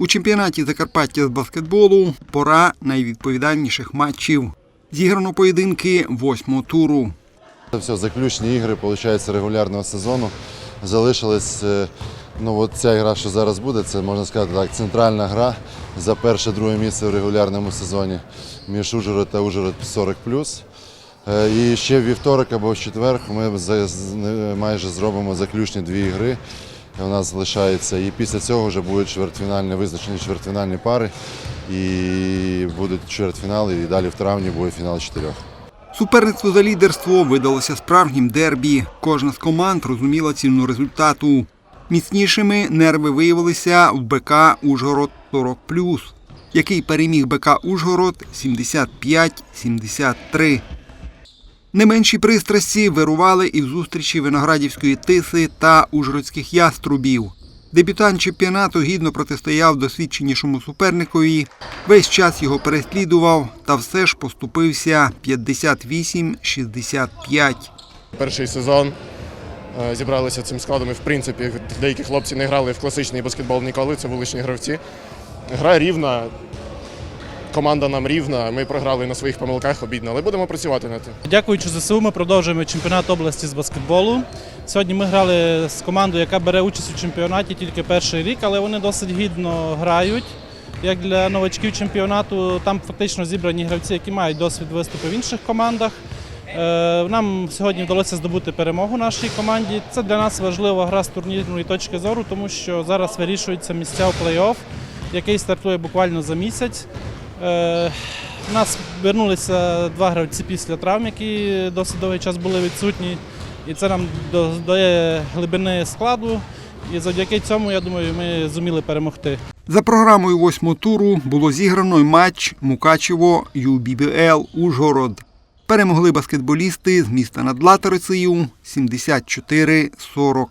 У чемпіонаті Закарпаття з баскетболу пора найвідповідальніших матчів. Зіграно поєдинки восьмого туру. Це все заключні ігри, виходить, регулярного сезону. Залишилась е, ну, от ця гра, що зараз буде, це можна сказати так, центральна гра за перше-друге місце в регулярному сезоні між Ужгород та Ужгород 40 Е, І ще в вівторок або в четвер ми майже зробимо заключні дві ігри. У нас залишається. І після цього вже будуть чвертьфінальні, визначені чвертьфінальні пари. І будуть чвертьфінали, і далі в травні буде фінал чотирьох. Суперництво за лідерство видалося справжнім дербі. Кожна з команд розуміла ціну результату. Міцнішими нерви виявилися в БК Ужгород 40 який переміг БК Ужгород 75-73. Не менші пристрасті вирували і в зустрічі виноградівської тиси та ужгородських яструбів. Дебютант чемпіонату гідно протистояв досвідченішому суперникові. Весь час його переслідував та все ж поступився 58-65. Перший сезон е, зібралися цим складом. І в принципі деякі хлопці не грали в класичний баскетбол ніколи, це вуличні гравці. Гра рівна, команда нам рівна. Ми програли на своїх помилках обідно, але будемо працювати над тим. Дякуючи ЗСУ, ми продовжуємо чемпіонат області з баскетболу. Сьогодні ми грали з командою, яка бере участь у чемпіонаті тільки перший рік, але вони досить гідно грають. Як для новачків чемпіонату, там фактично зібрані гравці, які мають досвід виступу в інших командах. Е, Нам сьогодні вдалося здобути перемогу нашій команді. Це для нас важлива гра з турнірної точки зору, тому що зараз вирішуються місця у плей-офф, який стартує буквально за місяць. Е, У нас вернулися два гравці після травм, які досить довгий час були відсутні. І це нам додає глибини складу. І завдяки цьому, я думаю, ми зуміли перемогти. За програмою восьмого туру було зіграно матч Мукачево ЮББЛ Ужгород. Перемогли баскетболісти з міста над Латерицею 74-40.